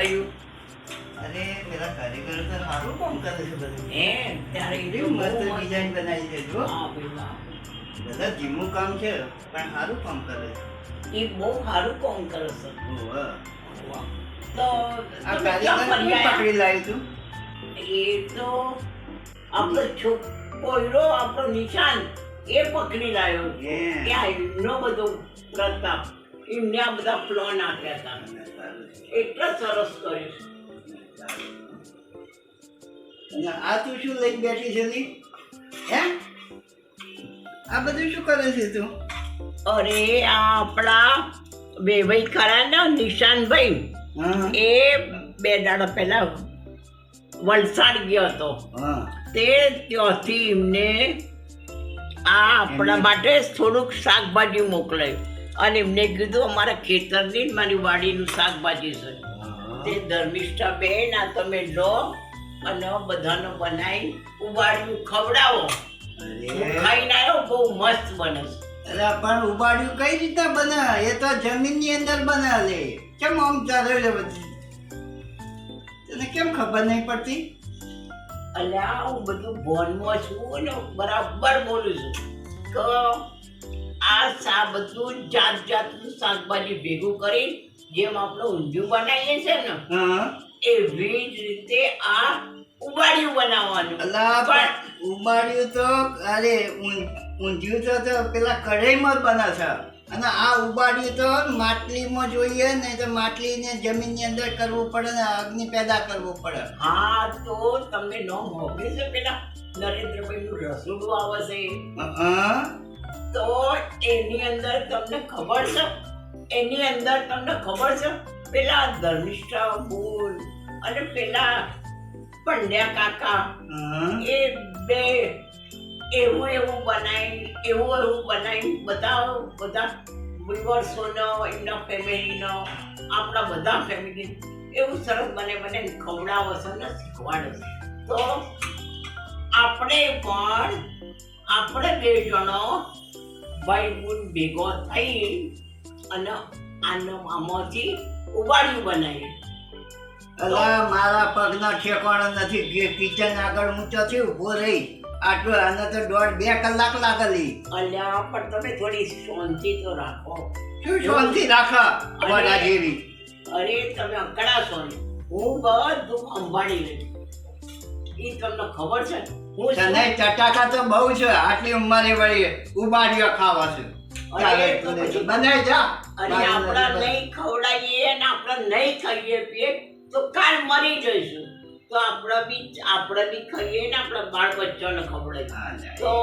થયું અરે પેલા કારીગર તો સારું કામ કરે છે બધું. એ ત્યારે કેવી મસ્ત ડિઝાઇન બનાવી છે જો. બધા ધીમું કામ છે પણ સારું કામ કરે છે. એ બહુ સારું કામ કરે છે. તો આ કારીગર પકડી લાવ્યું છું? એ તો આપણો છોકરો આપણો નિશાન એ પકડી લાવ્યો. ત્યાં એમનો બધો પ્રતાપ. એમને આ બધા પ્લોન આપ્યા હતા. એટલા સરસ કર્યું. અને આ તું શું લઈને બેઠી છે લી? હે? આ બધું શું કરે છે તું? અરે આ આપણા બે ભાઈ ખરા ને નિશાનભાઈ. એ બે દાડા પહેલા વલસાડ ગયો હતો. તે ત્યાંથી એમને આ આપણા માટે થોડુંક શાકભાજી મોકલાયું. અને એમને કીધું અમારા ખેતરની જ મારી વાડીનું શાકભાજી છે. તે ધર્મિષ્ઠા બેન આ તમે લો અને બધાનો બનાવી ઉબાડ્યું ખવડાવો. ખાઈને આવ્યો બહુ મસ્ત બને છે. અરે પણ ઉબાડ્યું કઈ રીતે બને એ તો જમીનની અંદર બનાવે. કેમ આમ ચાલે છે બધી? તને કેમ ખબર નહીં પડતી? અલ્યા હું બધું ભોનમાં છું ને બરાબર બોલું છું. તો આ બધું જાત જાતનું શાકભાજી ભેગું કરી જેમ આપણે ઊંધિયું બનાવીએ છે ને એવી જ રીતે આ ઉબાડિયું બનાવવાનું. અલા પણ ઉબાડિયું તો અરે ઊંધિયું તો તો પેલા કઢાઈમાં જ બને અને આ ઉબાડ્યું તો માટલીમાં જોઈએ ને તો માટલીને જમીનની અંદર કરવું પડે ને અગ્નિ પેદા કરવું પડે. હા તો તમને ન મોકલી છે પેલા નરેન્દ્રભાઈનું રસોડું આવે છે હા. તો એની અંદર તમને ખબર છે? એની અંદર તમને ખબર છે? પેલા ધર્મિષ્ઠા બોલ અને પેલા પંડ્યા કાકા એ બે એવું એવું બનાવી એવું એવું બનાવી બધા બધા વિવર્સોનો એમના ફેમિલીનો આપણા બધા ફેમિલી એવું સરસ મને મને ખવડાવો છે ને શીખવાડો છે. તો આપણે પણ આપણે બે જણો ભાઈ ભેગો થઈ અને આનો આમાંથી ઉબાડિયું બનાવી. અલા મારા પગના ઠેકાણા નથી કે કિચન આગળ ઊંચો ચોથી ઊભો રહી. આટલું આને તો દોઢ બે કલાક લાગેલી. અલ્યા પણ તમે થોડી શાંતિ તો રાખો. શું શાંતિ રાખા? વડા જેવી. અરે તમે અકડા છો હું બધું સંભાળી રહી એ તમને ખબર છે શું- તને ચટાકા તો બહુ છે આટલી ઉંમરે વળી ઉબાડીઓ ખાવા છે. બનાવી જા. અરે આપણા નહીં ખવડાવીએ ને આપણે નહીં ખાઈએ પીએ તો કાલ મરી જઈશું. તો આપણે બી આપણે બી ખાઈએ ને આપણા બાળ બચ્ચાને ખવડાવીએ તો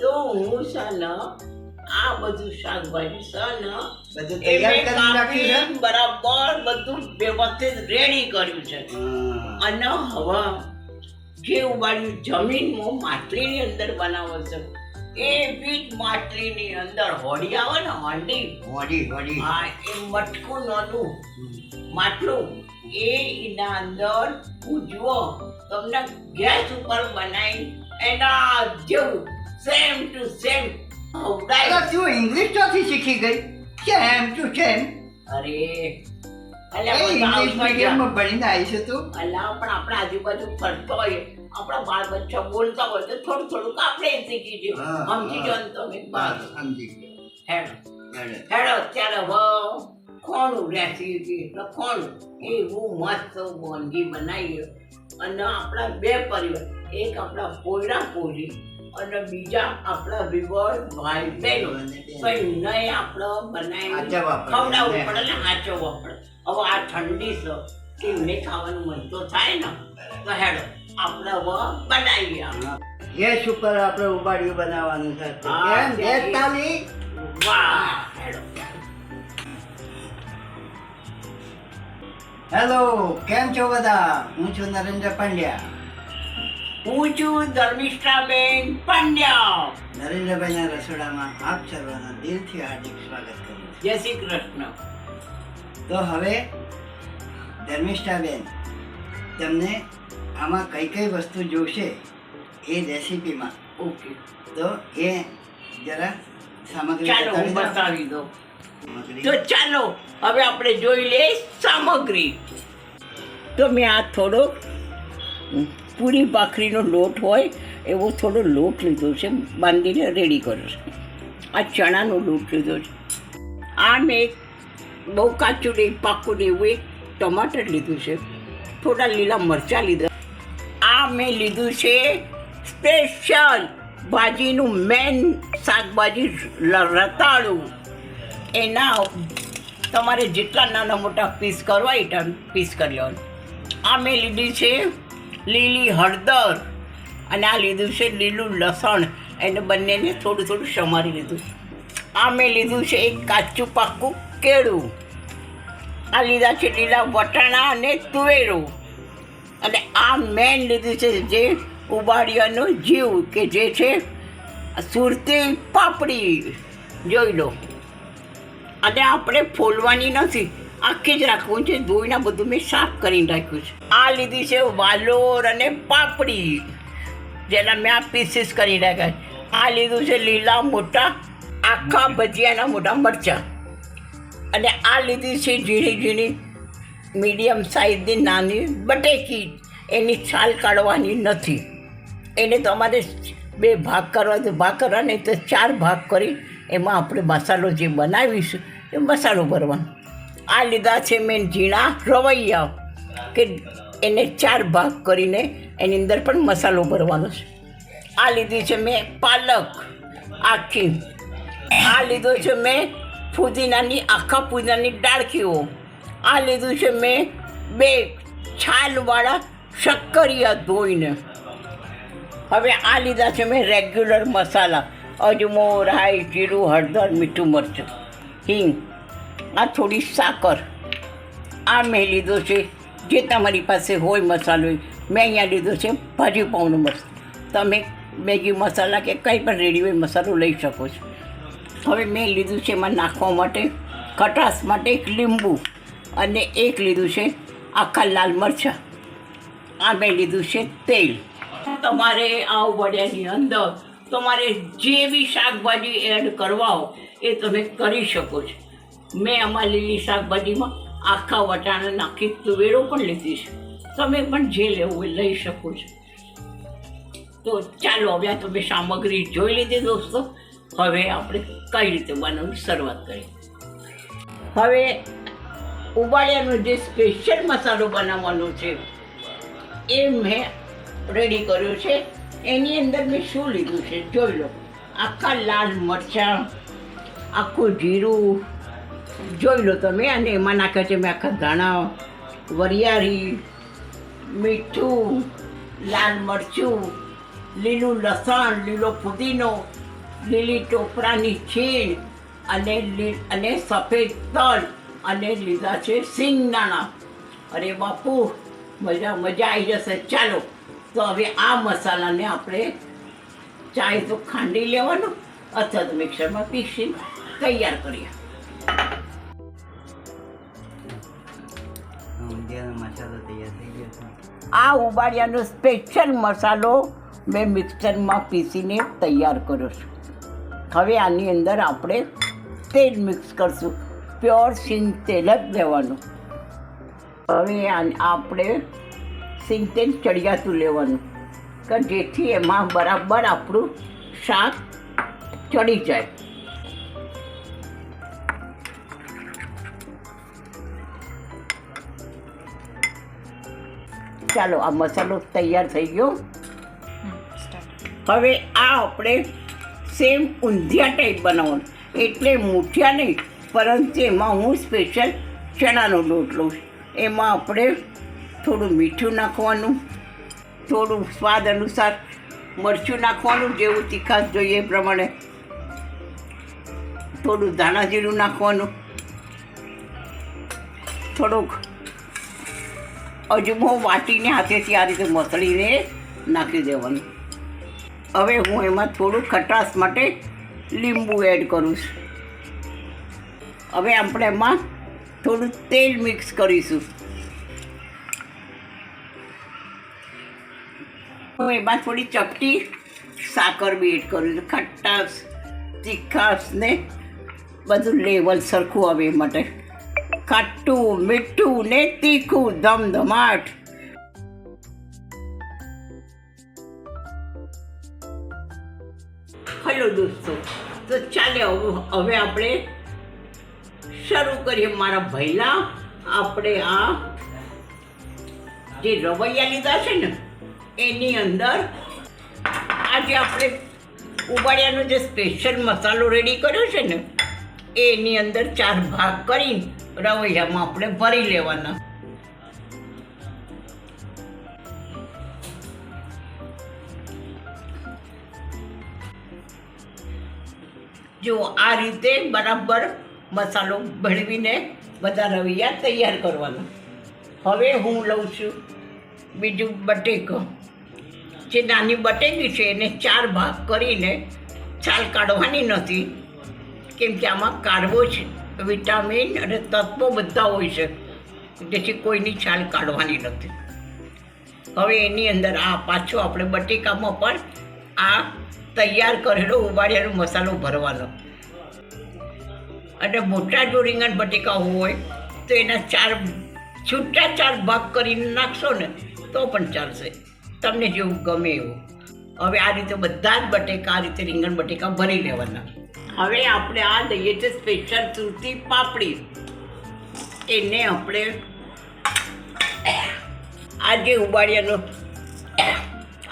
તો હું સન આ બધું શાકભાજી સન બધું તૈયાર કરી રાખ્યું છે? બરાબર બધું વ્યવસ્થિત રેડી કર્યું છે. અને હવે જે ઉબાડ્યું જમીનમાં માટલીની અંદર બનાવો છે એવી જ માટલીની અંદર હોડી આવે ને હોડી? હોડી હોડી. હા એ મટકું નહોતું. માટલું. એ એના અંદર ઉજવો તમને ગેસ ઉપર બનાવી એના જેવું સેમ ટુ સેમ અલા, તું ઇંગ્લિશ ચોથી શીખી ગઈ? કેમ? ટુ કેમ? અરે આજુબાજુ ફરતો હોય. આપણા બાળ બચ્ચા બોલતા હોય તો થોડું થોડુંક આપણે શીખી જઈએ સમજી જો તમે. બસ. સમજી ગયો. હેડો. હેડો. અત્યારે હવે ખોણું રેસીપી એટલે ખોણું. એવું મસ્ત વાનગી બનાવીએ અને આપણા બે પરિવાર એક આપણા પોયરા પોરી અને બીજા આપણા વિવર ભાઈ બહેનો નહીં આપણો બનાવી ખવડાવવું પડે ને હાચવવા પડે. હવે આ ઠંડી છે એમને ખાવાનું મન તો થાય ને. તો હેડો આપણે હવે બનાવીએ ગેસ ઉપર આપણે ઉબાડિયું બનાવવાનું છે. કેમ? ગેસ તાલી વાહ હેડો. હેલો કેમ છો બધા? હું છું નરેન્દ્ર પંડ્યા. હું છું ધર્મિષ્ઠાબેન પંડ્યા. નરેન્દ્રભાઈના રસોડામાં આપ સર્વના દિલથી હાર્દિક સ્વાગત કરું જય શ્રી કૃષ્ણ. તો હવે ધર્મિષ્ઠાબેન તમને આમાં કઈ કઈ વસ્તુ જોશે એ રેસીપીમાં. ઓકે. તો એ જરા સામગ્રી ચાલો હું બતાવી દો. તો ચાલો હવે આપણે જોઈ લઈએ સામગ્રી. તો મેં આ થોડો પૂરી ભાખરીનો લોટ હોય એવો થોડો લોટ લીધો છે, બાંધીને રેડી કર્યો છે. આ ચણાનો લોટ લીધો છે. આ મેં એક બહુ કાચું નહીં પાકું નહીં એવું એક ટમાટર લીધું છે. થોડા લીલા મરચાં લીધા. આ મેં લીધું છે સ્પેશિયલ ભાજીનું મેન શાકભાજી રતાળું. એના તમારે જેટલા નાના મોટા પીસ કરવા એટલા પીસ કરી લેવાનું. આ મેં લીધી છે લીલી હળદર. અને આ લીધું છે લીલું લસણ. એને બંનેને થોડું થોડું સમારી લીધું આ મેં લીધું છે એક કાચું પાકું કેળું. આ લીધા છે લીલા વટાણા અને તુવેરું. અને આ મેન લીધું છે જે ઉબાડિયાનો જીવ કે જે છે સુરતી પાપડી. જોઈ લો. અને આપણે ફોલવાની નથી. આખી જ રાખવું છે, ધોઈને બધું મેં સાફ કરીને રાખ્યું છે. આ લીધી છે વાલોર અને પાપડી, જેના મેં આ પીસીસ કરી રાખ્યા. આ લીધું છે લીલા મોટા, આખા ભજીયાના મોટા મરચાં. અને આ લીધી છે ઝીણી ઝીણી મીડિયમ સાઇઝની નાની બટેકી. એની છાલ કાઢવાની નથી. એને તમારે બે ભાગ કરવા ભાગ કરવા નહીં તો ચાર ભાગ કરી એમાં આપણે મસાલો જે બનાવીશું એ મસાલો ભરવાનો. આ લીધા છે મેં ઝીણા રવૈયા કે એને ચાર ભાગ કરીને એની અંદર પણ મસાલો ભરવાનો છે. આ લીધી છે મેં પાલક આખી. આ લીધો છે મેં ફુદીનાની, આખા ફુદીનાની ડાળખીઓ આ લીધું છે મેં બે છાલવાળા શક્કરિયા ધોઈને. હવે આ લીધા છે મેં રેગ્યુલર મસાલા. અજમો, રાઈ, જીરું, હળદર, મીઠું મરચું. હિંગ. આ થોડી સાકર. આ મેં લીધો છે. જે તમારી પાસે હોય મસાલો. મેં અહીંયા લીધો છે ભાજી પાઉંનો મસાલો તમે મેગી મસાલા કે કંઈ પણ રેડીમેડ મસાલો લઈ શકો છો. હવે મેં લીધું છે એમાં નાખવા માટે ખટાશ માટે એક લીંબુ અને એક લીધું છે આખા લાલ મરચાં. આ મેં લીધું છે તેલ. તમારે આ વડિયાની અંદર તમારે જે બી શાકભાજી એડ કરવા હો એ તમે કરી શકો છો. મેં આમાં લીલી શાકભાજીમાં આખા વટાણા નાખી તુવેરો પણ લીધી છે. તમે પણ જે લેવું એ લઈ શકો છો. તો ચાલો હવે આ તમે સામગ્રી જોઈ લીધી દોસ્તો. હવે આપણે કઈ રીતે બનાવવાની શરૂઆત કરીએ. હવે ઉબાળ્યાનો જે સ્પેશિયલ મસાલો બનાવવાનો છે, એ મેં રેડી કર્યો છે. એની અંદર મેં શું લીધું છે જોઈ લો. આખા લાલ મરચાં, આખું જીરું જોઈ લો તમે અને એમાં નાખે છે મેં આખા ધાણા, વરિયાળી, મીઠું, લાલ મરચું, લીલું લસણ, લીલો પુદીનો, લીલી ટોપરાની છીણ અને લી, અને સફેદ તલ અને લીધા છે સિંગદાણા. અરે બાપુ, મજા મજા આવી જશે. ચાલો, તો હવે આ મસાલાને આપણે ચાય તો ખાંડી લેવાનું અથવા તો મિક્સરમાં પીસી તૈયાર કરીએ. આ ઉબાડિયાનો સ્પેશિયલ મસાલો મેં મિક્સરમાં પીસીને તૈયાર કર્યો છે. હવે આની અંદર આપણે તેલ મિક્સ કરશું. પ્યોર સિંગ તેલ જ લેવાનું. હવે આપણે સિંગ તેલ ચડિયાતું લેવાનું. કે જેથી એમાં બરાબર આપણું શાક ચડી જાય. ચાલો, આ મસાલો તૈયાર થઈ ગયો. હવે આ આપણે સેમ ઊંધિયા ટાઈપ બનાવવાનું. એટલે મૂઠિયા નહીં, પરંતુ એમાં હું સ્પેશિયલ ચણાનો લોટ લઉં એમાં આપણે થોડું મીઠું નાખવાનું, થોડું સ્વાદ અનુસાર મરચું નાખવાનું, જેવું તીખાશ જોઈએ એ પ્રમાણે. થોડું ધાણા જીરું નાખવાનું. થોડુંક અજમો વાટીને હાથેથી આ રીતે મસળીને નાખી દેવાનું. હવે હું એમાં થોડું ખટાશ માટે લીંબુ એડ કરું છું. હવે આપણે એમાં થોડું તેલ મિક્સ કરીશું. હું એમાં થોડી ચપટી સાકર બી એડ કરું છું. ખટાશ, તીખાશ ને બધું લેવલ સરખું આવે એ માટે. ખાટું મીઠું ને તીખું ધમધમાટ હેલો દોસ્તો, તો ચાલે હવે આપણે શરૂ કરીએ મારા ભૈલા. આપણે આ જે રવૈયા લીધા છે ને, એની અંદર આજે આપણે ઉબાડિયાનો જે સ્પેશિયલ મસાલો રેડી કર્યો છે ને, એની અંદર ચાર ભાગ કરી રવૈયામાં આપણે ભરી લેવાના. જો આ રીતે બરાબર મસાલો ભેળવીને બધા રવૈયા તૈયાર કરવાના. હવે હું લઉં છું બીજું બટેકો. જે નાની બટેકી છે એને ચાર ભાગ કરીને છાલ કાઢવાની નથી. કેમ કે આમાં કાઢવો છે. વિટામિન અને તત્વો બધા હોય છે, જેથી કોઈની છાલ કાઢવાની નથી. હવે એની અંદર આ પાછો આપણે બટેકામાં પણ આ તૈયાર કરેલો ઉબાડિયાનો મસાલો ભરવાનો. અને મોટા જો રીંગણ બટેકા હોય, તો એના ચાર છૂટા ચાર ભાગ કરીને નાખશો ને, તો પણ ચાલશે. તમને જેવું ગમે એવું. હવે આ રીતે બધા જ બટેકા, આ રીતે રીંગણ બટેકા ભરી લેવાના. હવે આપણે આ લઈએ છે સ્પેશિયલ સુરતી પાપડી. એને આપણે આ જે ઉબાડિયાનો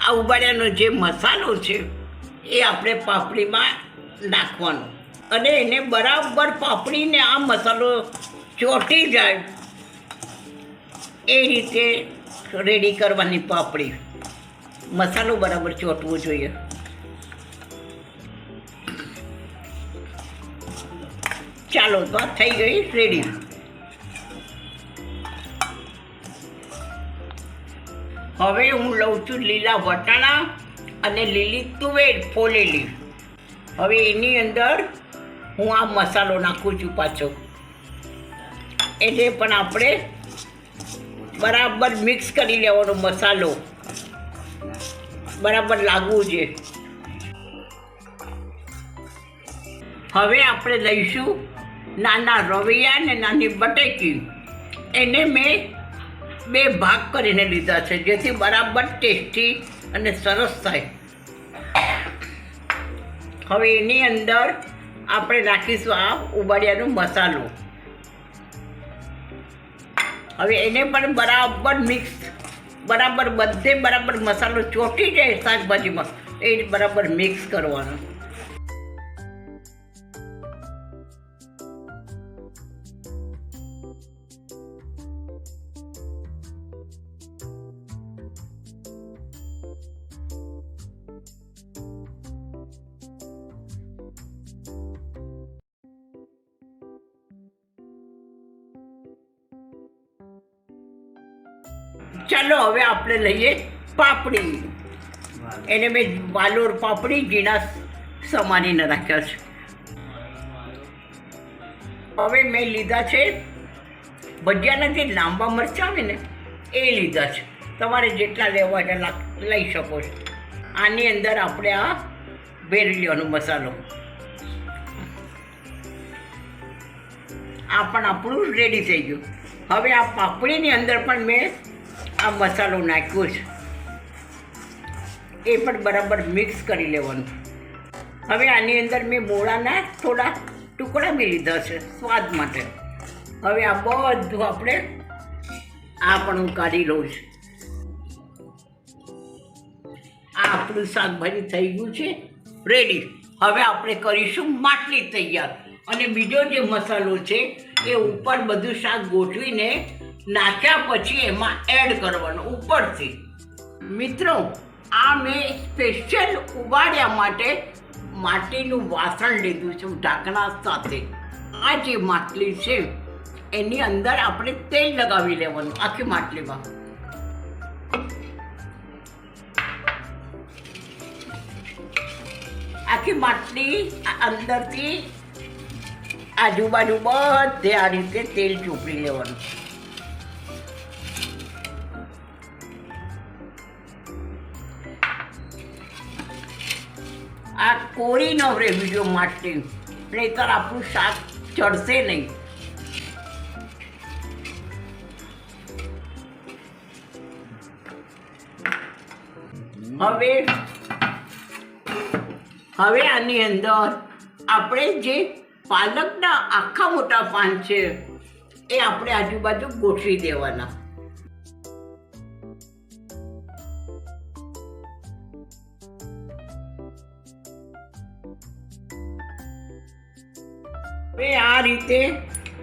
આ ઉબાડિયાનો જે મસાલો છે, એ આપણે પાપડીમાં નાખવાનો. અને એને બરાબર પાપડીને આ મસાલો ચોંટી જાય, એ રીતે રેડી કરવાની પાપડી. મસાલો બરાબર ચોંટવો જોઈએ. ચાલો તો થઈ ગઈ રેડી હવે હું લઉં છું લીલા વટાણા અને લીલી તુવેર ફોલેલી. હવે એની અંદર હું આ મસાલો નાખું છું પાછો. એટલે પણ આપણે બરાબર મિક્સ કરી લેવાનો મસાલો. બરાબર લાગવું છે. હવે આપણે લઈશું નાના રવૈયા અને નાની બટેકી. એને મેં બે ભાગ કરીને લીધા છે, જેથી બરાબર ટેસ્ટી અને સરસ થાય. હવે એની અંદર આપણે નાખીશું આ ઉબાડિયાનો મસાલો. હવે એને પણ બરાબર મિક્સ, બરાબર બધે બરાબર મસાલો ચોટી જાય શાકભાજીમાં, એ બરાબર મિક્સ કરવાનો. આપણે લઈએ પાપડી. એને મેં વાલોર પાપડી, ઝીણા સમારીને રાખ્યા છે. હવે મેં લીધા છે, ભજીયાના જે લાંબા મરચાં આવે ને, એ લીધા છે. તમારે જેટલા લેવા એટલા લઈ શકો છો. આની અંદર આપણે આ ભેરી લેવાનો મસાલો. આ પણ આપણું રેડી થઈ ગયું. હવે આ પાપડીની અંદર પણ મેં આ મસાલો નાખ્યો છે. એ પણ બરાબર મિક્સ કરી લેવાનું. હવે આની અંદર મેં મોળાના થોડા ટુકડા બી લીધા છે, સ્વાદ માટે. હવે આ બધું આપણે આ પણ હું કાઢી લઉં છું. આ આપણું શાકભાજી થઈ ગયું છે રેડી હવે આપણે કરીશું માટલી તૈયાર. અને બીજો જે મસાલો છે, એ ઉપર બધું શાક ગોઠવીને નાખ્યા પછી એમાં એડ કરવાનો ઉપરથી. મિત્રો, આ મેં સ્પેશિયલ ઉબાડ્યા માટે માટીનું વાસણ લીધું છે, ઢાંકણા સાથે. આ જે માટલી છે, એની અંદર આપણે તેલ લગાવી લેવાનું, આખી માટલીમાં. આખી માટલી અંદરથી આજુબાજુ બધે આ રીતે તેલ ચોપડી લેવાનું. આ કોરી ન રહે બીજો માટલી નહીતર આપણું શાક ચડશે નહીં. હવે હવે આની અંદર આપણે જે પાલકના આખા મોટા પાન છે, એ આપણે આજુબાજુ ગોઠવી દેવાના. હવે આ રીતે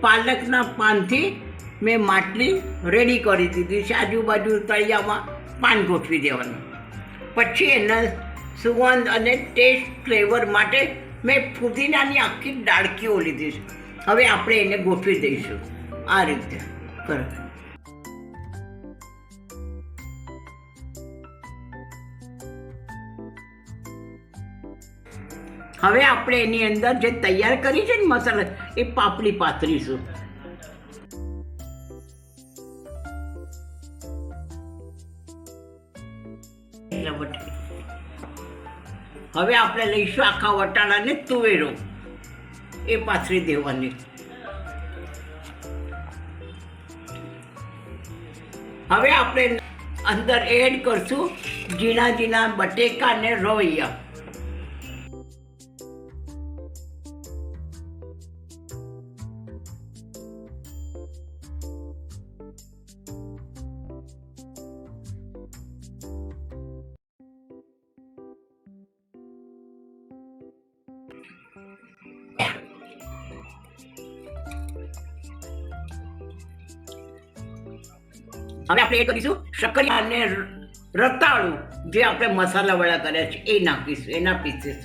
પાલકના પાનથી મેં માટલી રેડી કરી દીધી છે. આજુબાજુ તળિયામાં પાન ગોઠવી દેવાનું. પછી એના સુગંધ અને ટેસ્ટ ફ્લેવર માટે મેં ફુદીનાની આખી ડાળકીઓ લીધી છે. હવે આપણે એને ગોઠવી દઈશું. આ રીતે. કરો હવે આપણે એની અંદર જે તૈયાર કરી છે ને મસાલા, એ પાપડી પાથરીશું. હવે આપણે લઈશું આખા વટાણાને તુવેરો. એ પાથરી દેવાની. હવે આપણે અંદર એડ કરશું ઝીણા ઝીણા બટેકા ને રવૈયા આપણે એ કરીશું, શક્કરિયા અને રતાળું, જે આપણે મસાલા વડા કર્યા છે, એ નાખીશું, એના પીસીસ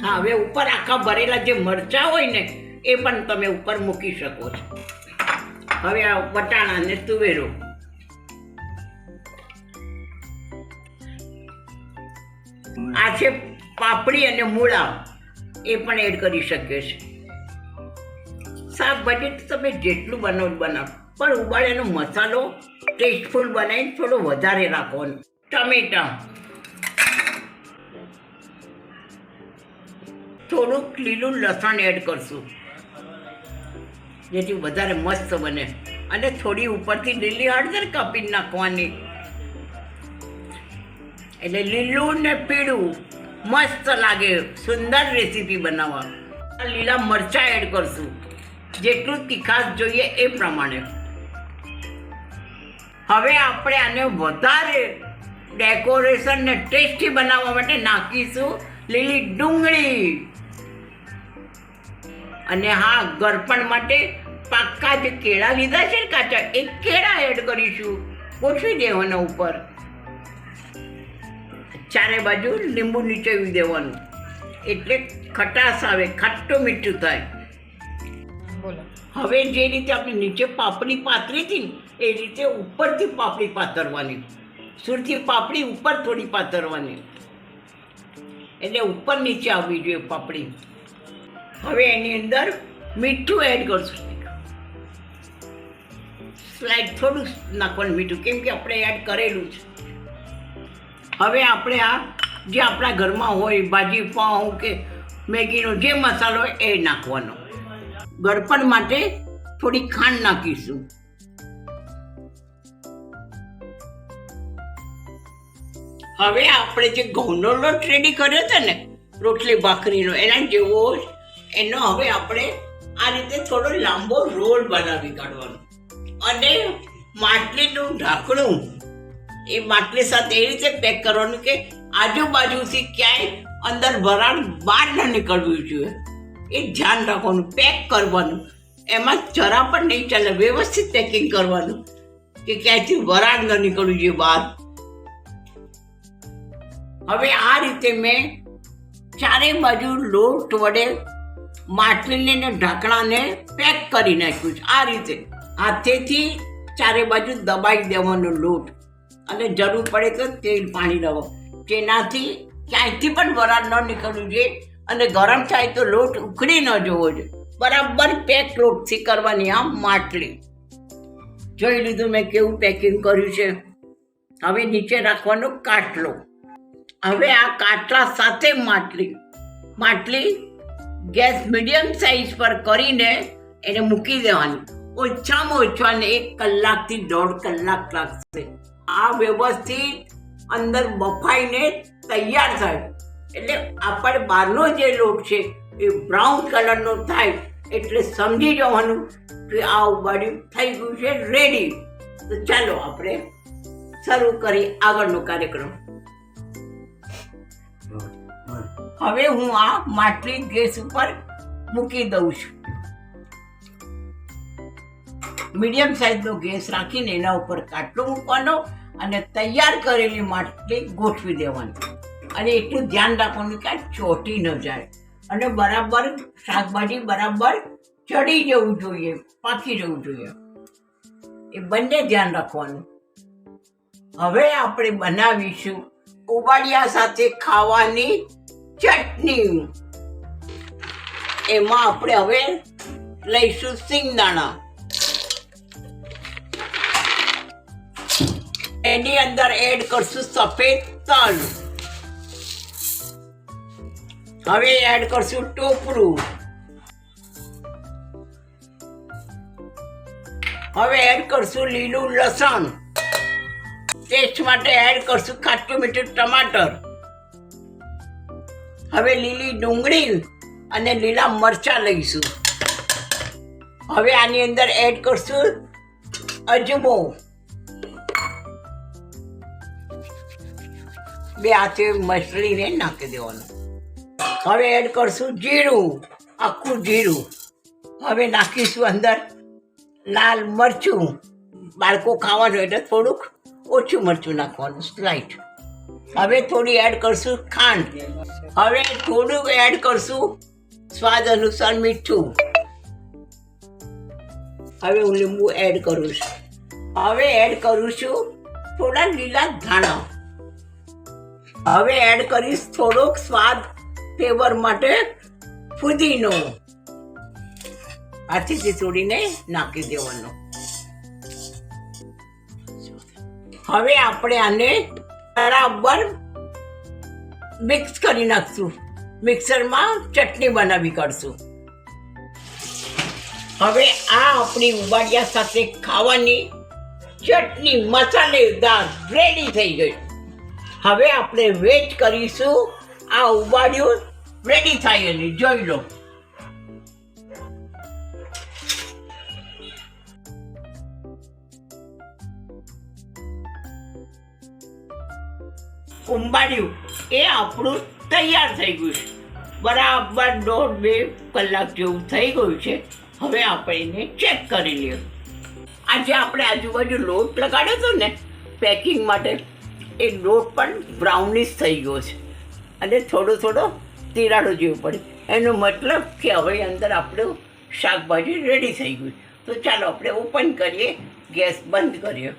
હા, હવે ઉપર આખા ભરેલા જે મરચા હોય ને, એ પણ તમે ઉપર મૂકી શકો છો. હવે આ વટાણા ને તુવેરો. આ છે પાપડી અને મૂળા એ પણ એડ કરી શકીએ છે. શાકભાજી તો તમે જેટલું બનાવો બનાવો. પણ ઉબાળેલો મસાલો ટેસ્ટફુલ બનાવીને થોડો વધારે રાખવાનો. ટમેટા. થોડુંક લીલું લસણ એડ કરશું. જેથી વધારે મસ્ત બને. અને થોડી ઉપરથી લીલી હળદર કાપી નાખવાની. એટલે લીલું ને પીળું. મસ્ત લાગે. સુંદર રેસીપી બનાવવા. લીલા મરચાં એડ કરશું. જેટલું તીખાશ જોઈએ એ પ્રમાણે. હવે આપણે આને વધારે ડેકોરેશન ને ટેસ્ટી બનાવવા માટે નાખીશું લીલી ડુંગળી. અને હા, ગરપણ માટે પાક્કા જે કેળા લીધા છે કાચા? એ કેળા એડ કરીશું. ગોઠવી દેવાના ઉપર. ચારે બાજુ લીંબુ નીચેવી દેવાનું. એટલે ખટાશ આવે ખાટું મીઠું થાય. બોલો. હવે જે રીતે આપણે નીચે પાપડી પાથરી હતી ને એ રીતે ઉપરથી પાપડી પાથરવાની. સુરથી પાપડી ઉપર થોડી પાથરવાની. એટલે ઉપર નીચે આવવી જોઈએ પાપડી. હવે એની અંદર મીઠું એડ કરશું. સ્લાઇડ થોડું નાખવાનું મીઠું કેમ કે આપણે એડ કરેલું છે. હવે આપણે આ જે આપણા ઘરમાં હોય, ભાજી, પાઉં કે મેગીનો જે મસાલો એ નાખવાનો. ગળપણ માટે થોડી ખાંડ નાખીશું. હવે આપણે જે ઘઉંનો લોટ રેડી કર્યો છે ને, રોટલી ભાખરીનો, એના જેવો એનો હવે આપણે આ રીતે થોડો લાંબો રોલ બનાવી કાઢવાનો. અને માટલીનું ઢાંકણું એ માટલી સાથે એ રીતે પેક કરવાનું કે આજુબાજુથી ક્યાંય અંદર વરાળ બહાર ન નીકળવું જોઈએ. એ ધ્યાન રાખવાનું, પેક કરવાનું. એમાં જરા પણ નહીં ચાલે, વ્યવસ્થિત પેકિંગ કરવાનું કે ક્યાંયથી વરાળ ન નીકળવું જોઈએ બહાર. હવે આ રીતે મેં ચારે બાજુ લોટ વડે માટલીને ઢાંકણાને પેક કરી નાખ્યું છે. આ રીતે હાથેથી ચારે બાજુ દબાઈ દેવાનો લોટ. અને જરૂર પડે તો તેલ પાણી લાવો જેનાથી ક્યાંયથી પણ વરાળ ન નીકળવું જોઈએ અને ગરમ થાય તો લોટ ઉખડી ન જવો જોઈએ. બરાબર પેક લોટથી કરવાની આ માટલી. જોઈ લીધું મેં કેવું પેકિંગ કર્યું છે. હવે નીચે રાખવાનો કાટલો. હવે આ કાટલા સાથે માટલી. માટલી ગેસ મીડિયમ સાઈઝ પર કરીને એને મૂકી દેવાની. ઓછામાં ઓછાને એક કલાકથી દોઢ કલાક લાગશે. આ વ્યવસ્થિત અંદર બફાઈને તૈયાર થાય. એટલે આપણે બહારનો જે લોટ છે એ બ્રાઉન કલરનો થાય. એટલે સમજી જવાનું કે આ ઉબાડ્યું થઈ ગયું છે રેડી તો ચાલો આપણે શરૂ કરી આગળનો કાર્યક્રમ. હવે હું આ માટલી ગેસ ઉપર મૂકી દઉં છું. મીડિયમ સાઈઝનો ગેસ રાખીને એના ઉપર કાટલો મૂકવાનો. અને તૈયાર કરેલી માટલી ગોઠવી દેવાની. અને એટલું ધ્યાન રાખવાનું કે ચોટી ન જાય. અને બરાબર શાકભાજી બરાબર ચડી જવું જોઈએ, પાકી જવું જોઈએ. એ બંને ધ્યાન રાખવાનું. હવે આપણે બનાવીશું ઉબાડિયા સાથે ખાવાની ચટણી. એમાં આપણે હવે લઈશું સિંગદાણા એની અંદર એડ કરશું સફેદ તલ. હવે એડ કરશું ટોપરું. હવે એડ કરશું લીલું લસણ. ટેસ્ટ માટે એડ કરશું ખાટું મીઠું ટમાટર. હવે લીલી ડુંગળી અને લીલા મરચા લઈશું. હવે આની અંદર એડ કરશું અજમો. બે હાથે મસળીને નાખી દેવાનું. હવે એડ કરશું જીરું, આખું જીરું. હવે નાખીશું અંદર લાલ મરચું. બાળકો ખાવાનું એટલે થોડુંક ઓછું મરચું નાખવાનું સ્લાઇટ હવે થોડી એડ કરશું ખાંડ. હવે થોડું એડ કરશું સ્વાદ અનુસાર મીઠું. હવે હું લીંબુ એડ કરું છું. હવે એડ કરું છું થોડા લીલા ધાણા. હવે એડ કરીશ થોડોક સ્વાદ ફ્લેવર માટે ફુદીનો. હાથેથી તોડીને નાખી દેવાનો. હવે આપણે આને બરાબર મિક્સ કરી નાખશું. મિક્સરમાં ચટણી બનાવી કરશું હવે આ આપણી ઉબાડિયા સાથે ખાવાની ચટણી, મસાલેદાર રેડી થઈ ગઈ. હવે આપણે વેટ કરીશું. આ ઉબાડ્યું રેડી થાય એની, જોઈ લો. ઉંબાડ્યું એ આપણું તૈયાર થઈ ગયું છે. બરાબર દોઢ બે કલાક જેવું થઈ ગયું છે. હવે આપણે એને ચેક કરી લઈએ. આજે આપણે આજુબાજુ લોટ લગાડ્યો હતો ને પેકિંગ માટે એ લોટ પણ બ્રાઉનિશ થઈ ગયો છે. અને થોડો થોડો તિરાડો જેવું પડે. એનો મતલબ કે હવે અંદર આપણું શાકભાજી રેડી થઈ ગયું તો ચાલો આપણે ઓપન કરીએ. ગેસ બંધ કરીએ.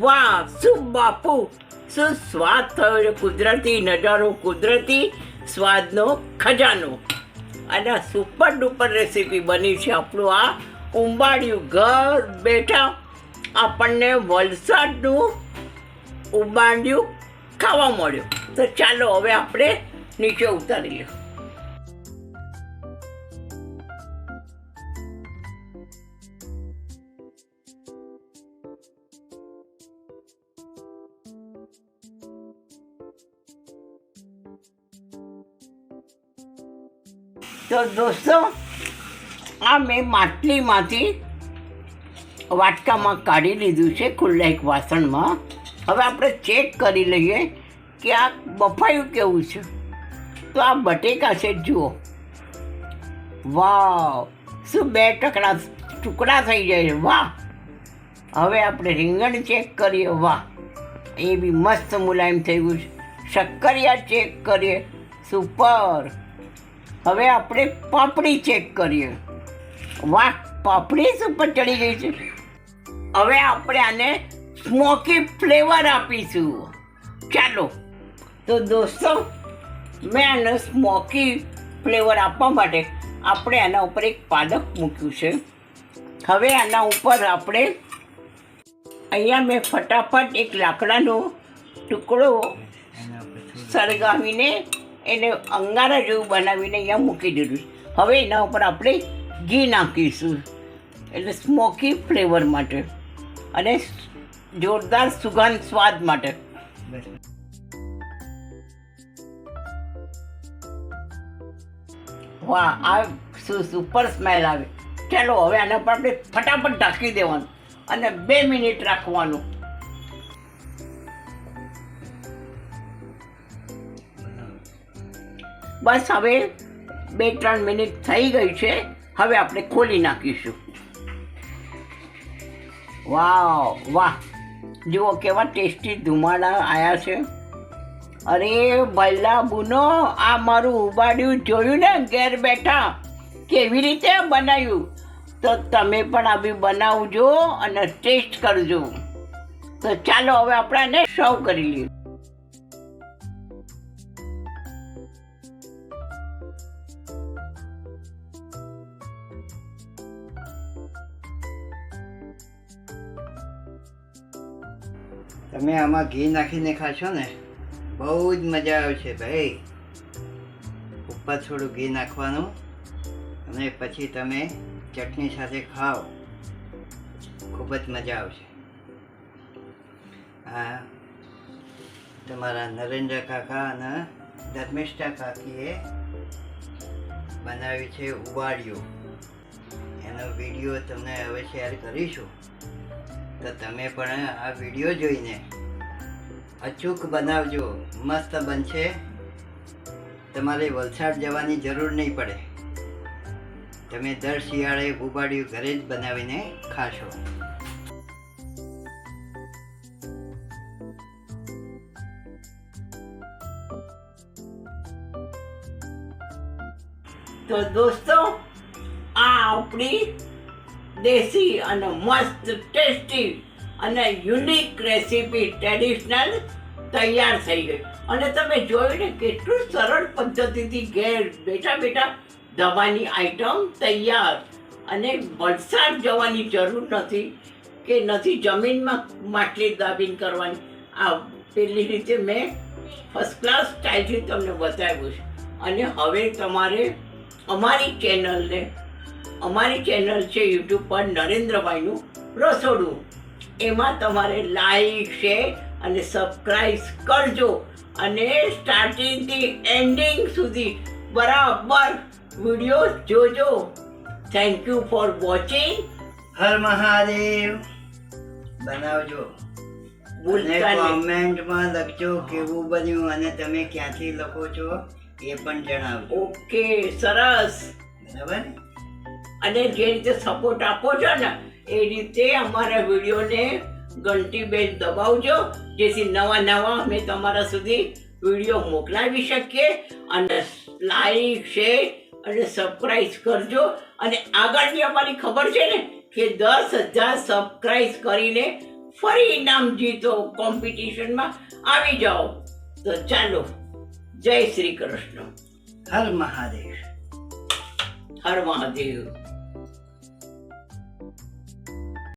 વાહ, શું બાપુ? શું સ્વાદ થયો છે કુદરતી નજારો, કુદરતી સ્વાદનો ખજાનો? અને સુપર ડુપર રેસીપી બની છે આપણું આ ઉંબાડિયું ઘર બેઠા આપણને વલસાડનું ઉંબાડિયું ખાવા મળ્યું. તો ચાલો હવે આપણે નીચે ઉતારી લઈએ. તો દોસ્તો. આ મેં માટલીમાંથી વાટકામાં કાઢી લીધું છે ખુલ્લા એક વાસણમાં. હવે આપણે ચેક કરી લઈએ કે આ બફાયું કેવું છે. તો આ બટેકા છે, જુઓ. વાવ, શું બે ટકડા ટુકડા થઈ જાય છે, વાહ. હવે આપણે રીંગણ ચેક કરીએ, વાહ. એ બી મસ્ત મુલાયમ થઈ ગયું છે. શક્કરિયા ચેક કરીએ. સુપર. હવે આપણે પાપડી ચેક કરીએ. વાહ પાપડી સુપર ચડી ગઈ છે. હવે આપણે આને સ્મોકી ફ્લેવર આપીશું. ચાલો. તો દોસ્તો મેં આને સ્મોકી ફ્લેવર આપવા માટે આપણે આના ઉપર એક પાદક મૂક્યું છે. હવે આના ઉપર આપણે અહીંયા મેં ફટાફટ એક લાકડાનો ટુકડો સળગાવીને એને અંગારા જેવું બનાવીને અહીંયા મૂકી દીધું. હવે એના ઉપર આપણે ઘી નાખીશું. એટલે સ્મોકી ફ્લેવર માટે. અને જોરદાર સુગંધ સ્વાદ માટે. વાહ, આ સુપર સ્મેલ આવે. ચાલો, હવે આના પર આપણે ફટાફટ ઢાંકી દેવાનું. અને બે મિનિટ રાખવાનું. બસ હવે બે ત્રણ મિનિટ થઈ ગઈ છે. હવે આપણે ખોલી નાખીશું. વાહ વાહ. જુઓ કેવા ટેસ્ટી ધુમાડા આવ્યા છે. અરે ભલા બુનો, આ મારું ઉબાડ્યું જોયું ને ઘેર બેઠા? કેવી રીતે બનાવ્યું તો તમે પણ આવી બનાવજો અને ટેસ્ટ કરજો. તો ચાલો હવે આપણે એને સર્વ કરી લઈએ. તમે આમાં ઘી નાખીને ખાશો ને, બહુ જ મજા આવશે ભાઈ. ઉપર થોડું ઘી નાખવાનું અને પછી તમે ચટણી સાથે ખાઓ. ખૂબ જ મજા આવશે. આ તમારા નરેન્દ્ર કાકા અને ધર્મિષ્ઠા કાકીએ બનાવી છે ઉબાડિયું એનો વીડિયો તમને હવે શેર કરીશું. તો તમે પણ આ વીડિયો જોઈને અચૂક બનાવજો. મસ્ત બનશે. તમારે વલસાડ જવાની જરૂર નહીં પડે. તમે દર શિયાળે ઉબાડિયું ઘરે જ બનાવીને ખાશો. તો દોસ્તો, આ આપણી દેશી અને મસ્ત ટેસ્ટી અને યુનિક રેસીપી ટ્રેડિશનલ તૈયાર થઈ ગઈ. અને તમે જોયું ને કેટલું સરળ પદ્ધતિથી ઘેર બેઠા બેઠા દવાની આઈટમ તૈયાર. અને વલસાડ જવાની જરૂર નથી કે નથી જમીનમાં માટલી દાબીન કરવાની. આ પેલી રીતે મેં ફર્સ્ટ ક્લાસ સ્ટાઇલથી તમને બતાવ્યું છે. અને હવે તમારે અમારી ચેનલને અમારી ચેનલ છે યુટ્યુબ પર નરેન્દ્રભાઈનું રસોડું. એમાં તમારે લાઈક શેર અને સબસ્ક્રાઈબ કરજો. અને સ્ટાર્ટિંગથી એન્ડિંગ સુધી બરાબર વીડિયો જોજો. થેન્ક યુ ફોર વોચિંગ હર મહાદેવ. બનાવજો. કોમેન્ટમાં લખજો કેવું બન્યું અને તમે ક્યાંથી લખો છો એ પણ જણાવો ઓકે સરસ. બરાબર? અને જે રીતે સપોર્ટ આપો છો ને એ રીતે અમારા વિડીયોને ઘંટી બેલ દબાવજો જેથી નવા નવા અમે તમારા સુધી વીડિયો મોકલાવી શકીએ. અને લાઈક શેર અને સબસ્ક્રાઈબ કરજો. અને આગળની અમારી ખબર છે ને કે દસ હજાર સબસ્ક્રાઈબ કરીને ફરી ઇનામ જીતો કોમ્પિટિશનમાં આવી જાઓ. તો ચાલો જય શ્રી કૃષ્ણ. હર મહાદેવ. હર મહાદેવ.